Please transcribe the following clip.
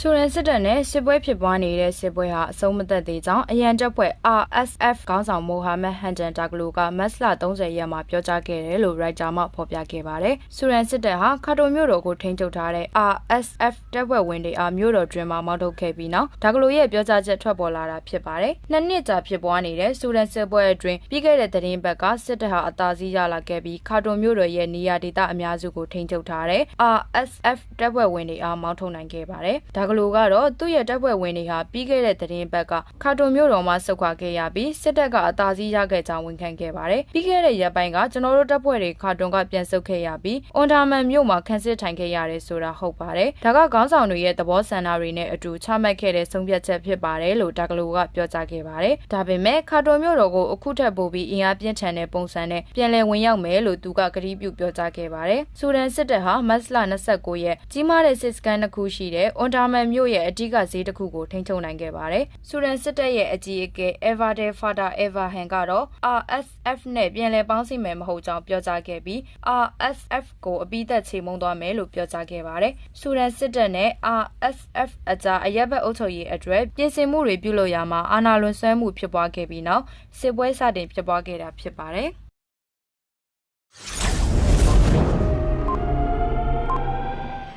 ဆူရန်စစ်တပ်နဲ့စစ်ပွဲဖြစ်ပွားနေတဲ့စစ်ပွဲဟာအဆုံးမသက်သေးကြောင်းအရန်တပ်ဖွဲ့ RSF ခေါင်းဆောင်မိုဟာမက်ဟန်တန်တာဂလိုကမတ်လ30ရက်မှာပြောကြားခဲ့တယ်လို့ရိုက်တာမှဖော်ပြခဲ့ပါတယ်။ဆူရန်စစ်တပ်ဟာခါတိုမြို့တော်ကိုထိန်းချုပ်ထားတဲ့ RSF တပ်ဖွဲ့ဝင်တွေအားမြို့တော်တွင်မှမောင်းထုတ်ခဲ့ပြီးနောက်ဒါဂလိုရဲ့ပြောကြားချက်ထွက်ပေါ်လာတာဖြစ်ပါတယ်။နှစ်နှစ်ကြာဖြစ်ပွားနေတဲ့ဆူရန်စစ်ပွဲအတွင်းပြီးခဲ့တဲ့သတင်းပတ်ကစစ်တပ်ဟာအသာစီးရလာခဲ့ပြီးခါတိုမြို့တော်ရဲ့နေရာဒေသအများစုကိုထိန်းချုပ်ထားတဲ့ RSF တပ်ဖွဲ့ဝင်တွေအားမောင်းထုတ်နိုင်ခဲ့ပါတယ်။ဒါဂလိုကတော့သူ့ရဲ့တပ်ဖွဲ့ဝင်တွေဟာပြီးခဲ့တဲ့သတင်းပတ်ကခါတိုမြို့တော်မှာဆုတ်ခွာခဲ့ရပြီးစစ်တပ်ကအသာစီးရခဲ့ကြောင်းဝန်ခံခဲ့ပါတယ်။ပြီးခဲ့တဲ့ရက်ပိုင်းကကျွန်တော်တို့တပ်ဖွဲ့တွေခါတွန်ကပြန်ဆုတ်ခဲ့ရပြီးအွန်တာမန်မြို့မှာခန်းစစ်ထိုင်ခဲ့ရတယ်ဆိုတာဟုတ်ပါတယ်။ဒါကခေါင်းဆောင်တွေရဲ့သဘောဆန္ဒတွေနဲ့အတူချမှတ်ခဲ့တဲ့ဆုံးဖြတ်ချက်ဖြစ်ပါတယ်လို့ဒါဂလိုကပြောကြားခဲ့ပါတယ်။ဒါပေမဲ့ခါတိုမြို့တော်ကိုအခုထက်ပိုပြီးအင်အားပြင်းထန်တဲ့ပုံစံနဲ့ပြန်လည်ဝင်ရောက်မယ်လို့သူကကတိပြုပြောကြားခဲ့ပါတယ်။ဆူဒန်စစ်တပ်ဟာမတ်လ29ရက်ကြီးမားတဲ့စစ်စကန်တစ်ခုရှိတဲ့အွန်တာမန်မြို့ရဲ့အဓိကဈေးတစ်ခုကိုထိန်းချုပ်နိုင်ခဲ့ပါတယ်။ဆူဒန်စစ်တပ်ရဲ့အကြီးအကဲ Everde Fada Everhan ကတော့ RSF နဲ့ပြန်လည်ပေါင်းစည်းမယ်မဟုတ်ကြောင်းပြောကြားခဲ့ပြီး RSF ကိုအပိသက်ချေမှုန်းသွားမယ်လို့ပြောကြားခဲ့ပါတယ်။ဆူဒန်စစ်တပ်နဲ့ RSF အကြားအရက်ဘက်အုပ်ချုပ်ရေးအတွက်ပြင်ဆင်မှုတွေပြုလုပ်ရမှာအာဏာလွန်ဆွဲမှုဖြစ်ပွားခဲ့ပြီးနောက်စစ်ပွဲစတင်ဖြစ်ပွားခဲ့တာဖြစ်ပါတယ်။